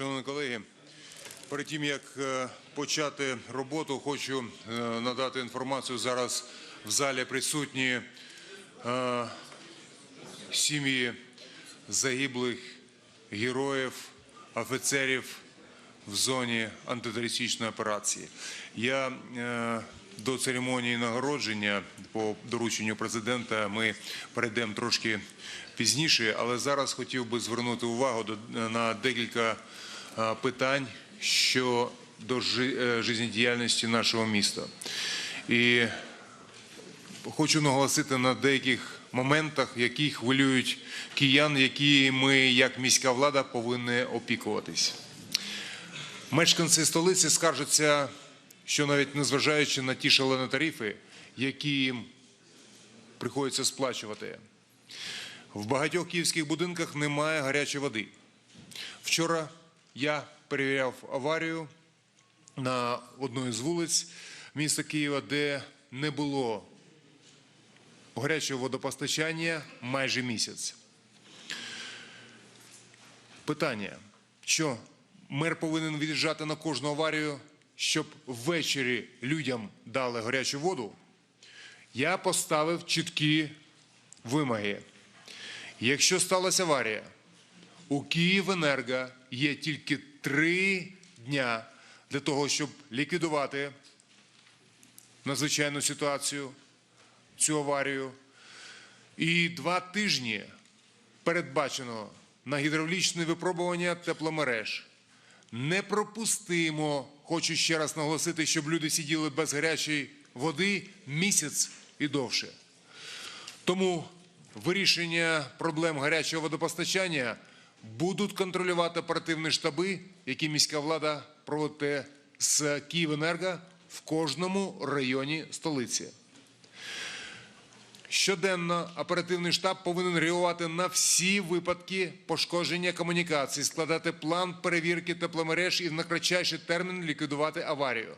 Шановні колеги, перед тим як е, почати роботу, хочу е, надати інформацію. Зараз в залі присутні е, сім'ї загиблих героїв, офіцерів в зоні антитерористичної операції. Я до церемонії нагородження по дорученню президента ми перейдемо трошки пізніше, але зараз хотів би звернути увагу на декілька питань щодо жи- е, життєдіяльності нашого міста. І хочу наголосити на деяких моментах, які хвилюють киян, які ми, як міська влада, повинні опікуватись. Мешканці столиці скаржаться, що навіть незважаючи на ті шалені тарифи, які їм приходиться сплачувати, в багатьох київських будинках немає гарячої води. Вчора я перевіряв аварію на одній з вулиць міста Києва, де не було гарячого водопостачання майже місяць. Питання, що мер повинен від'їжджати на кожну аварію, щоб ввечері людям дали гарячу воду? Я поставив чіткі вимоги. Якщо сталася аварія, у Київенерго є тільки три дня для того, щоб ліквідувати надзвичайну ситуацію, цю аварію. І два тижні передбачено на гідравлічне випробування тепломереж. Не пропустимо, хочу ще раз наголосити, щоб люди сиділи без гарячої води місяць і довше. Тому вирішення проблем гарячого водопостачання будуть контролювати оперативні штаби, які міська влада проводить з Київенерго в кожному районі столиці. Щоденно оперативний штаб повинен реагувати на всі випадки пошкодження комунікацій, складати план перевірки тепломереж і в найкратчайший термін ліквідувати аварію.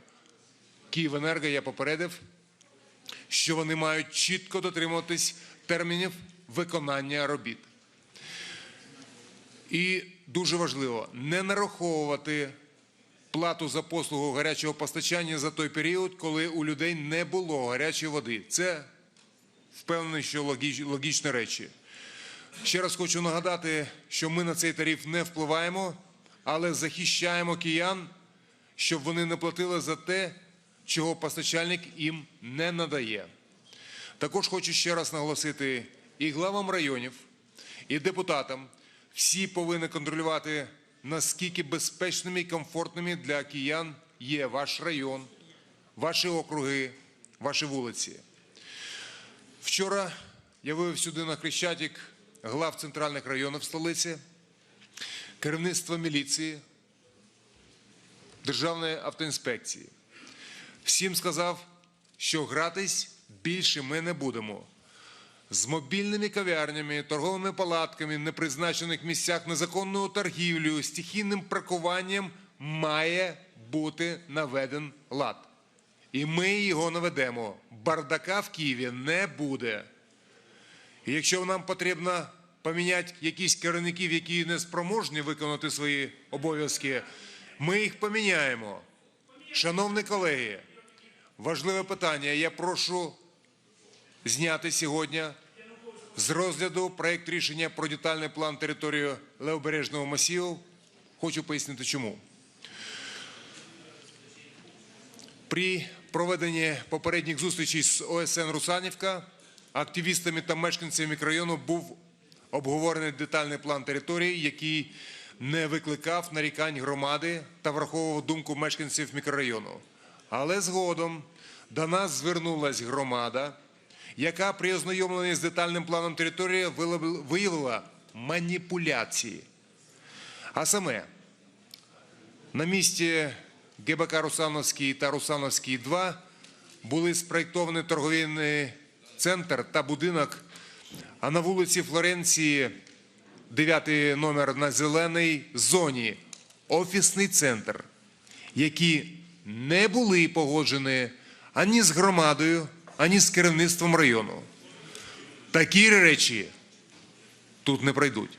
Київенерго я попередив, що вони мають чітко дотримуватись термінів виконання робіт. І дуже важливо не нараховувати плату за послугу гарячого постачання за той період, коли у людей не було гарячої води. Це впевнений, що логіч- логічні речі. Ще раз хочу нагадати, що ми на цей тариф не впливаємо, але захищаємо киян, щоб вони не платили за те, чого постачальник їм не надає. Також хочу ще раз наголосити і главам районів, і депутатам. Всі повинні контролювати, наскільки безпечними і комфортними для киян є ваш район, ваші округи, ваші вулиці. Вчора я вивів сюди на Хрещатик глав центральних районів столиці, керівництво міліції, Державної автоінспекції. Всім сказав, що гратись більше ми не будемо. З мобільними кав'ярнями, торговими палатками, в непризначених місцях незаконною торгівлею, стихійним паркуванням має бути наведен лад. І ми його наведемо. Бардака в Києві не буде. І якщо нам потрібно поміняти якісь керівників, які не спроможні виконати свої обов'язки, ми їх поміняємо. Шановні колеги, важливе питання. Я прошу зняти сьогодні з розгляду проєкт рішення про детальний план території левобережного масиву. Хочу пояснити чому. При проведенні попередніх зустрічей з ОСН Русанівка активістами та мешканцями мікрорайону був обговорений детальний план території, який не викликав нарікань громади та враховував думку мешканців мікрорайону. Але згодом до нас звернулась громада, яка при ознайомленні з детальним планом території виявила- маніпуляції. А саме, на місці ГБК Русановський та Русановський 2 були спроєктовані торговельний центр та будинок, а на вулиці Флоренції, 9 номер на зеленій зоні, офісний центр, які не були погоджені ані з громадою, ані з керівництвом району. Такі речі тут не пройдуть.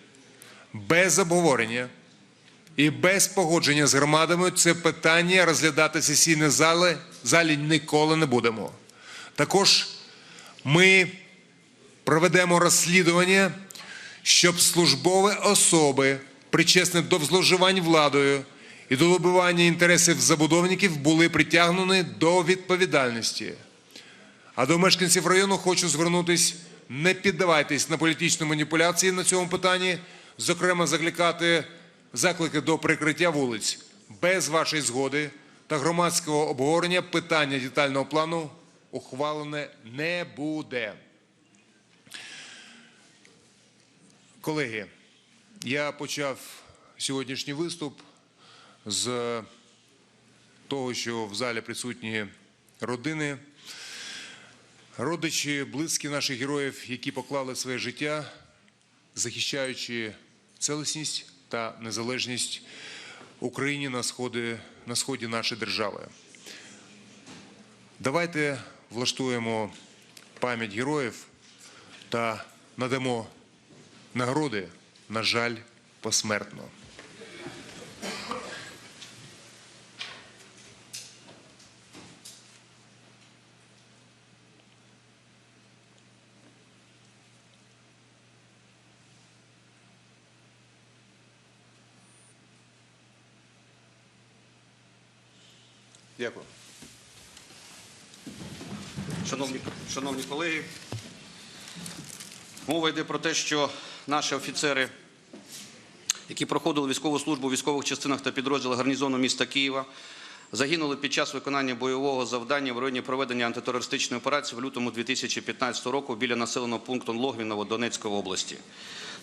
Без обговорення І без погодження з громадами це питання розглядати в сесійній залі, ніколи не будемо. Також ми проведемо розслідування, щоб службові особи, причесні до зловживань владою і до вибивання інтересів забудовників, були притягнені до відповідальності. А до мешканців району хочу звернутися, не піддавайтесь на політичні маніпуляції на цьому питанні, зокрема, закликати заклики до прикриття вулиць. Без вашої згоди та громадського обговорення питання детального плану ухвалене не буде. Колеги, я почав сьогоднішній виступ з того, що в залі присутні родини, родичі, близькі наших героїв, які поклали своє життя, захищаючи цілісність та незалежність України на сході, на сході нашої держави. Давайте влаштуємо пам'ять героїв та надамо нагороди, на жаль, посмертно. Дякую. Шановні, шановні колеги, мова йде про те, що наші офіцери, які проходили військову службу у військових частинах та підрозділах гарнізону міста Києва, загинули під час виконання бойового завдання в районі проведення антитерористичної операції в лютому 2015 року біля населеного пункту Логвіново Донецької області.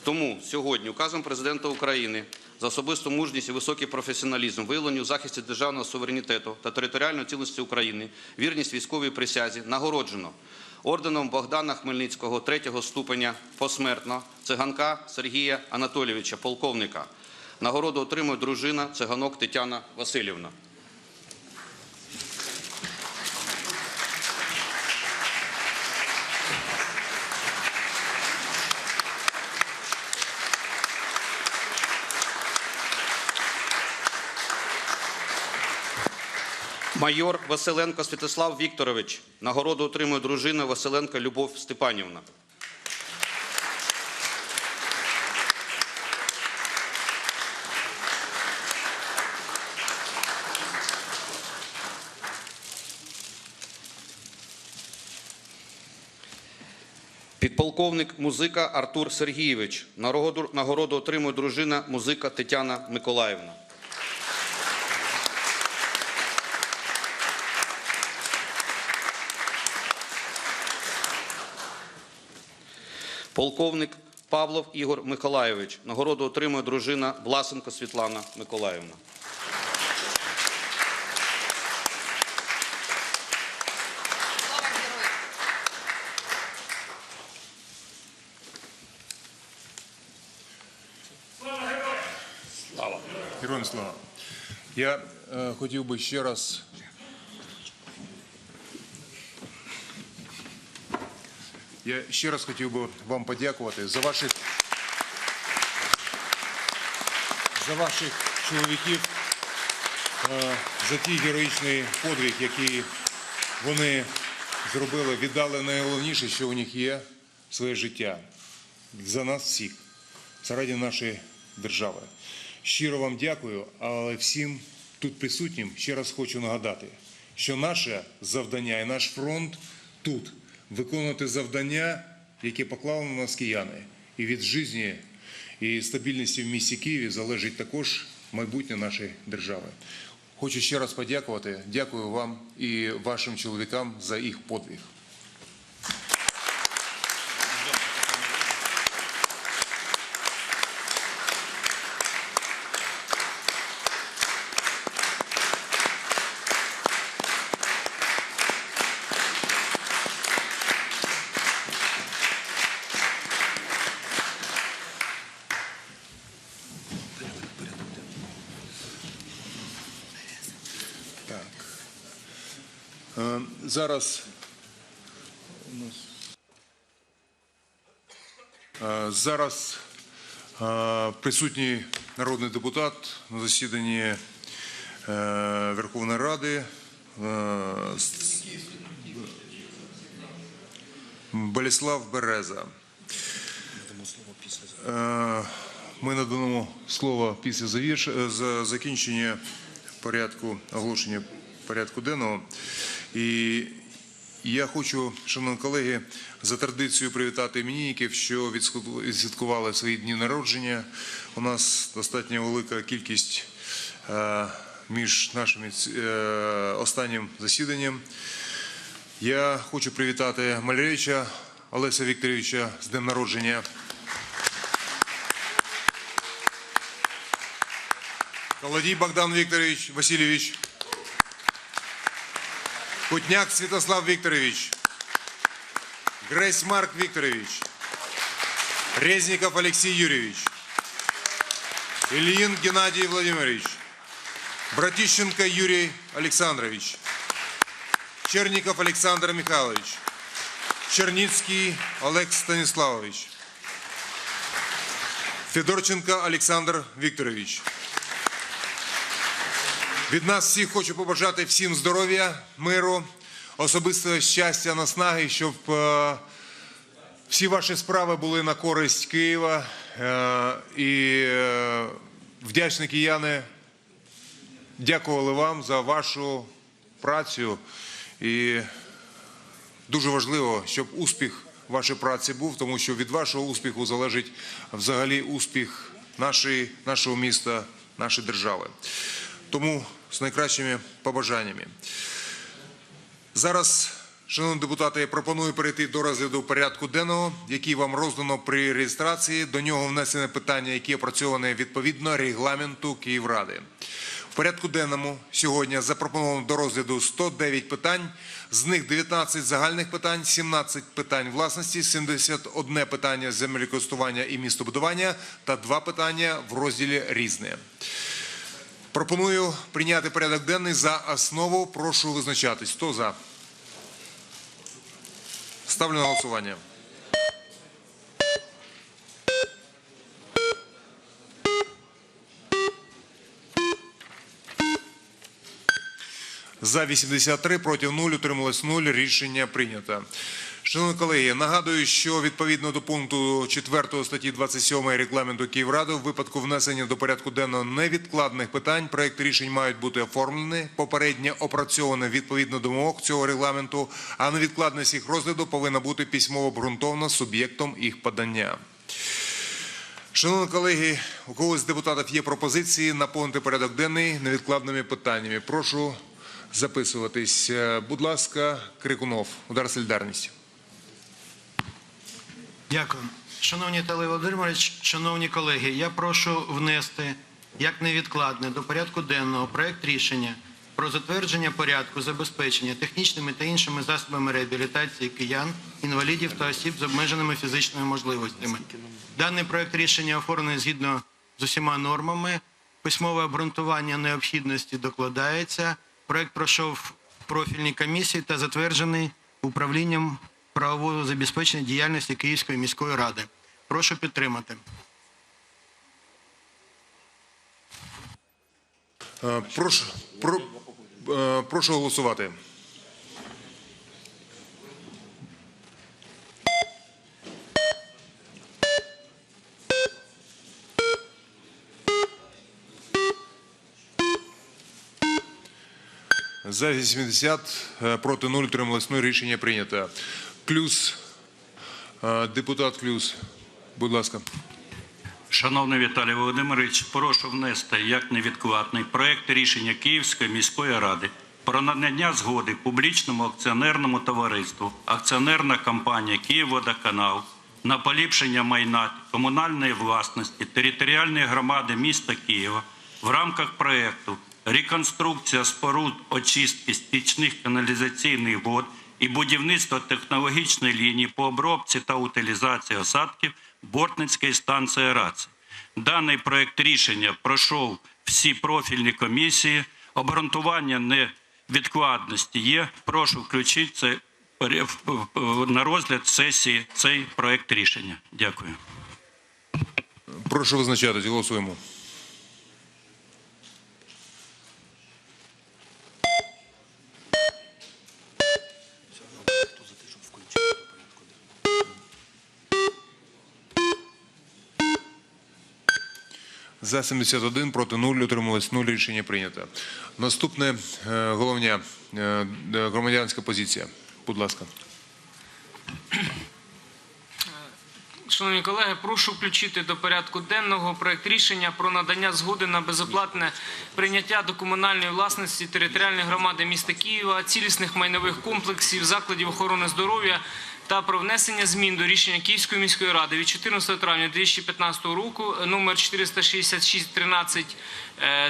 Тому сьогодні указом президента України за особисту мужність і високий професіоналізм, виявлені у захисті державного суверенітету та територіальної цілісності України, вірність військовій присязі нагороджено орденом Богдана Хмельницького третього ступеня посмертно циганка Сергія Анатолійовича, полковника. Нагороду отримує дружина циганок Тетяна Васильівна. Майор Василенко Святослав Вікторович. Нагороду отримує дружина Василенко Любов Степанівна. Підполковник музика Артур Сергійович. Нагороду отримує дружина музика Тетяна Миколаївна. Полковник Павлов Ігор Миколайович. Нагороду отримує дружина Власенко Світлана Миколаївна. Слава героям! Героям слава. Я е, хотів би ще раз. Я ще раз хотів би вам подякувати за ваших за ваших чоловіків, е, за ті героїчний подвиг, який вони зробили, віддали найголовніше, що у них є своє життя. За нас всіх, заради нашої держави. Щиро вам дякую, але всім тут присутнім ще раз хочу нагадати, що наше завдання і наш фронт тут виконувати завдання, які поклали на нас кияни. І від житті і стабільності в місті Києві залежить також майбутнє нашої держави. Хочу ще раз подякувати. Дякую вам і вашим чоловікам за їх подвиг. Так. Е, Зараз Е, зараз Е, Присутній народний депутат на засіданні е, Верховної Ради Боліслав Береза. Ми надамо слово після закінчення порядку оголошення порядку денного. І я хочу, шановні колеги, за традицією привітати іменинників, що відсвятку- відсвяткували свої дні народження. У нас достатньо велика кількість е, між нашими е, останнім засіданням. Я хочу привітати Маляревича Олеся Вікторовича з днем народження. Колодій Богдан Вікторович Васильович. Кутняк Святослав Викторович. Грейс Марк Викторович. Резников Алексей Юрьевич. Ильин Геннадий Владимирович. Братищенко Юрий Александрович. Черников Александр Михайлович. Черницкий Олег Станиславович. Федорченко Олександр Вікторович. Від нас всіх хочу побажати всім здоров'я, миру, особистого щастя, наснаги, щоб е, всі ваші справи були на користь Києва. Е, і е, вдячні кияни дякували вам за вашу працю. І дуже важливо, щоб успіх вашої праці був, тому що від вашого успіху залежить взагалі успіх нашої, нашого міста, нашої держави. Тому з найкращими побажаннями. Зараз, шановні депутати, я пропоную перейти до розгляду порядку денного, який вам роздано при реєстрації. До нього внесене питання, які опрацьовані відповідно регламенту Київради. В порядку денному сьогодні запропоновано до розгляду 109 питань, з них 19 загальних питань, 17 питань власності, 71 питання землекористування і містобудування та 2 питання в розділі «Різне». Пропоную прийняти порядок денний за основу. Прошу визначатись. Хто за? Ставлю на голосування. За 83, проти 0, утрималось 0. Рішення прийнято. Шановні колеги, нагадую, що відповідно до пункту 4 статті 27 регламенту Київради, в випадку внесення до порядку денного невідкладних питань, проект рішень мають бути оформлені, попередньо опрацьовані відповідно до вимог цього регламенту, а невідкладність їх розгляду повинна бути письмово обґрунтована суб'єктом їх подання. Шановні колеги, у когось з депутатів є пропозиції наповнити порядок денний невідкладними питаннями. Прошу записуватись. Будь ласка, Крикунов, удар солідарності. Дякую. Шановні Талий Володимирович, шановні колеги, я прошу внести як невідкладне до порядку денного проект рішення про затвердження порядку забезпечення технічними та іншими засобами реабілітації киян, інвалідів та осіб з обмеженими фізичними можливостями. Даний проект рішення оформлений згідно з усіма нормами. Письмове обґрунтування необхідності докладається. Проект пройшов профільні комісії та затверджений управлінням правового забезпечення діяльності Київської міської ради. Прошу підтримати. Е, Прошу, про, е, прошу голосувати. За 80, е, проти 0, утрималось 0. Рішення прийнято. Клюс, е, депутат Клюс, будь ласка. Шановний Віталій Володимирович, прошу внести як невідкладний проект рішення Київської міської ради про надання згоди публічному акціонерному товариству акціонерна компанія «Київводоканал» на поліпшення майна комунальної власності територіальної громади міста Києва в рамках проекту реконструкція споруд очистки стічних каналізаційних вод і будівництво технологічної лінії по обробці та утилізації осадків Бортницької станції аерації. Даний проект рішення пройшов всі профільні комісії. Обґрунтування невідкладності є. Прошу включити це на розгляд сесії цей проект рішення. Дякую. Прошу визначатись. Голосуємо. За 71, проти 0, утрималось 0, рішення прийнято. Наступне е, головня е, громадянська позиція. Будь ласка. Шановні колеги, прошу включити до порядку денного проект рішення про надання згоди на безоплатне прийняття до комунальної власності територіальної громади міста Києва, цілісних майнових комплексів, закладів охорони здоров'я та про внесення змін до рішення Київської міської ради від 14 травня 2015 року номер 466 13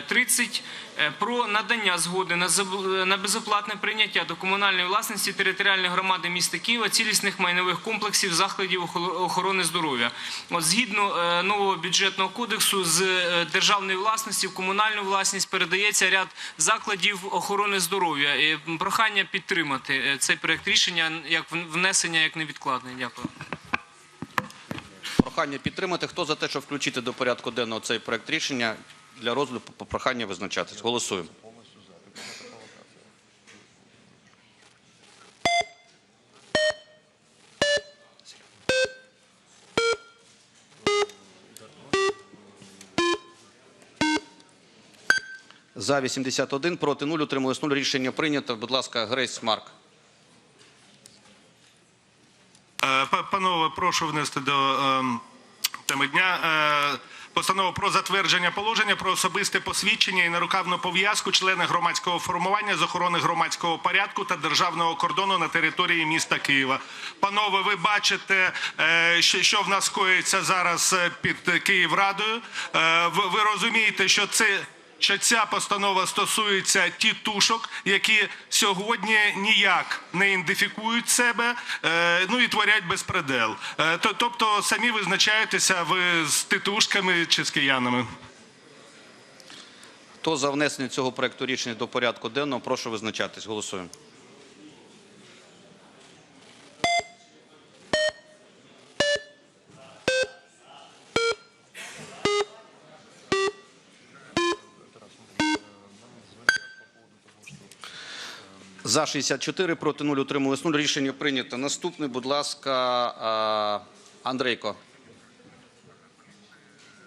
30 е, про надання згоди на заб- безоплатне прийняття до комунальної власності територіальної громади міста Києва цілісних майнових комплексів закладів охорони здоров'я. От згідно е, нового бюджетного кодексу з е, державної власності в комунальну власність передається ряд закладів охорони здоров'я. Прохання підтримати е, цей проект рішення як внесення як невідкладне. Дякую. Прохання підтримати. Хто за те, щоб включити до порядку денного цей проект рішення для розгляду, по- прохання визначатись. Голосуємо. За 81, проти 0, утрималось 0. Рішення прийнято. Будь ласка, Грейс Марк. Е, Панове, прошу внести до ем, теми дня постанову про затвердження положення про особисте посвідчення і нарукавну пов'язку члена громадського формування з охорони громадського порядку та державного кордону на території міста Києва. Панове, ви бачите, е, що, в нас коїться зараз е, під Київрадою. Е, ви розумієте, що це що ця постанова стосується тітушок, які сьогодні ніяк не ідентифікують себе, е, ну і творять безпредел. Е, тобто самі визначаєтеся ви з титушками чи з киянами. Хто за внесення цього проекту рішення до порядку денного, прошу визначатись. Голосуємо. За 64, проти 0, утрималось 0. Рішення прийнято. Наступний, будь ласка, Андрейко.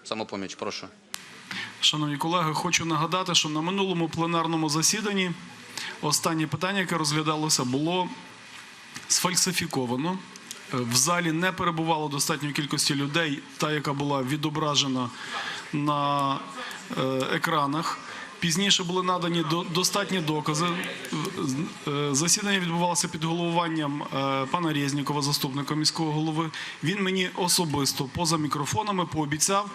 Самопоміч, прошу. Шановні колеги, хочу нагадати, що на минулому пленарному засіданні останнє питання, яке розглядалося, було сфальсифіковано. Е, В залі не перебувало достатньої кількості людей, та яка була відображена на е, екранах. Пізніше були надані достатні докази. Е, Засідання відбувалося під головуванням е, пана Резнікова, заступника міського голови. Він мені особисто поза мікрофонами пообіцяв,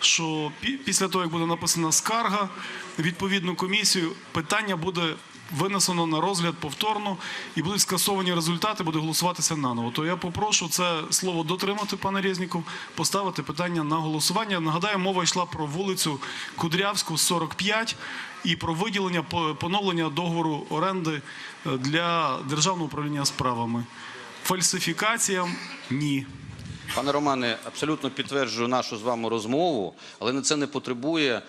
що після того, як буде написана скарга, відповідну комісію питання буде винесено на розгляд повторно і будуть скасовані результати, буде голосуватися наново. То я попрошу це слово дотримати, пане Резніков, поставити питання на голосування. Нагадаю, мова йшла про вулицю Кудрявську, 45, і про виділення по- поновлення договору оренди е, для державного управління справами. Фальсифікаціям ні. Пане Романе, абсолютно підтверджую нашу з вами розмову, але на це не потребує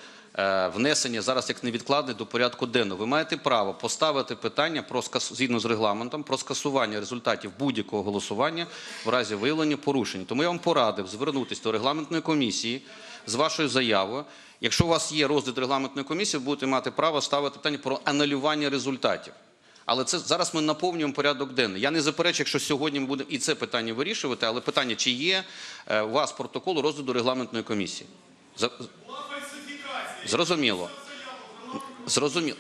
внесення зараз як невідкладне до порядку денного. Ви маєте право поставити питання про згідно з регламентом про скасування результатів будь-якого голосування в разі виявлення порушень. Тому я вам порадив звернутися до регламентної комісії з вашою заявою. Якщо у вас є розгляд регламентної комісії, ви будете мати право ставити питання про анулювання результатів. Але це зараз ми наповнюємо порядок денний. Я не заперечую, якщо сьогодні ми будемо і це питання вирішувати, але питання, чи є е, у вас протокол розгляду регламентної комісії? Зрозуміло. Зрозуміло.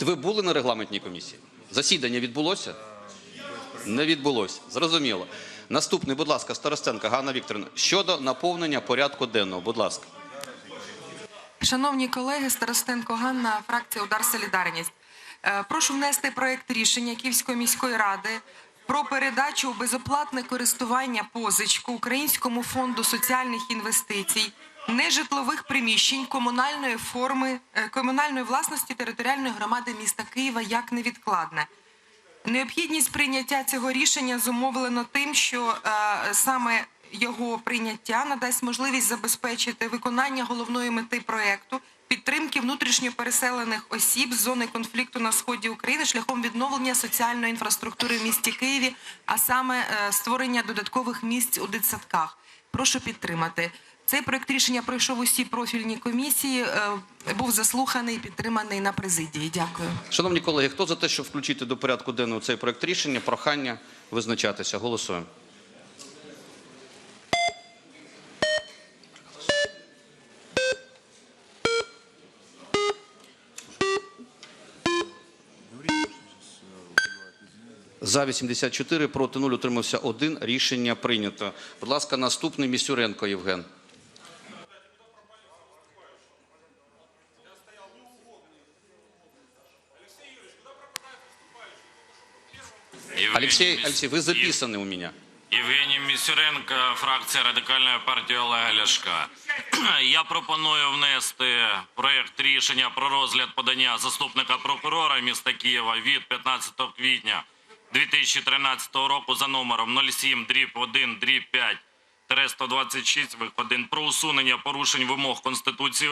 Ви були на регламентній комісії? Засідання відбулося? Не відбулося. Зрозуміло. Наступний, будь ласка, Старостенка Ганна Вікторівна. Щодо наповнення порядку денного, будь ласка. Шановні колеги, Старостенко Ганна, фракція Удар Солідарність. Е, Прошу внести проект рішення Київської міської ради про передачу безоплатне користування позичку Українському фонду соціальних інвестицій нежитлових приміщень комунальної форми е, комунальної власності територіальної громади міста Києва як невідкладне. Необхідність прийняття цього рішення зумовлено тим, що е, саме його прийняття надасть можливість забезпечити виконання головної мети проекту підтримки внутрішньо переселених осіб з зони конфлікту на сході України шляхом відновлення соціальної інфраструктури в місті Києві, а саме е, створення додаткових місць у дитсадках. Прошу підтримати. Цей проект рішення пройшов усі профільні комісії, е, був заслуханий і підтриманий на президії. Дякую. Шановні колеги, хто за те, щоб включити до порядку денного цей проект рішення? Прохання визначатися. Голосуємо. За 84, проти 0, утримався 1. Рішення прийнято. Будь ласка, наступний Місюренко Євген. Алексей, Алексей, вы записаны у меня. Євгеній Місюренко, фракція Радикальної партії Олега Ляшка. Я пропоную внести проєкт рішення про розгляд подання заступника прокурора міста Києва від 15 квітня 2013 року за номером 07 дріб 1 дріб 5 126 1 про усунення порушень вимог Конституції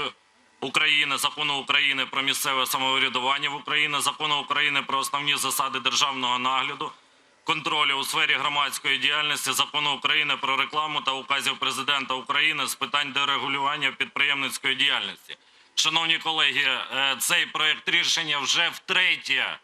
України, Закону України про місцеве самоврядування в Україні, Закону України про основні засади державного нагляду, контролю у сфері громадської діяльності, Закону України про рекламу та указів президента України з питань дерегулювання підприємницької діяльності. Шановні колеги, е, цей проект рішення вже втретє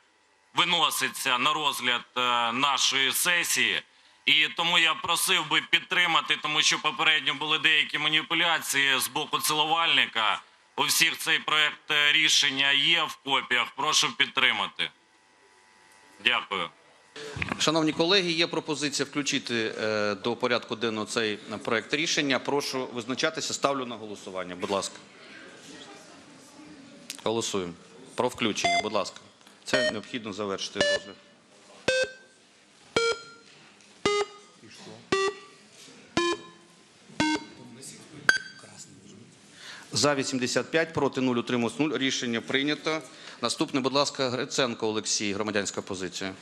виноситься на розгляд е, нашої сесії. І тому я просив би підтримати, тому що попередньо були деякі маніпуляції з боку цілувальника. У всіх цей проект е, рішення є в копіях. Прошу підтримати. Дякую. Шановні колеги, є пропозиція включити е, до порядку денного цей проект рішення. Прошу визначатися. Ставлю на голосування. Будь ласка. Голосуємо. Про включення, будь ласка. Це необхідно завершити розгляд. За 85, проти 0, утрималось 0. Рішення прийнято. Наступний, будь ласка, Гриценко Олексій, громадянська позиція.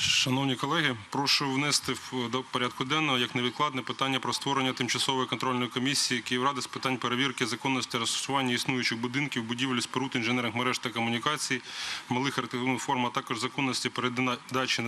Шановні колеги, прошу внести до порядку денного як невідкладне питання про створення тимчасової контрольної комісії Київради з питань перевірки законності розташування існуючих будинків, будівель, споруд інженерних мереж та комунікацій, малих архітектурних форм, а також законності передачі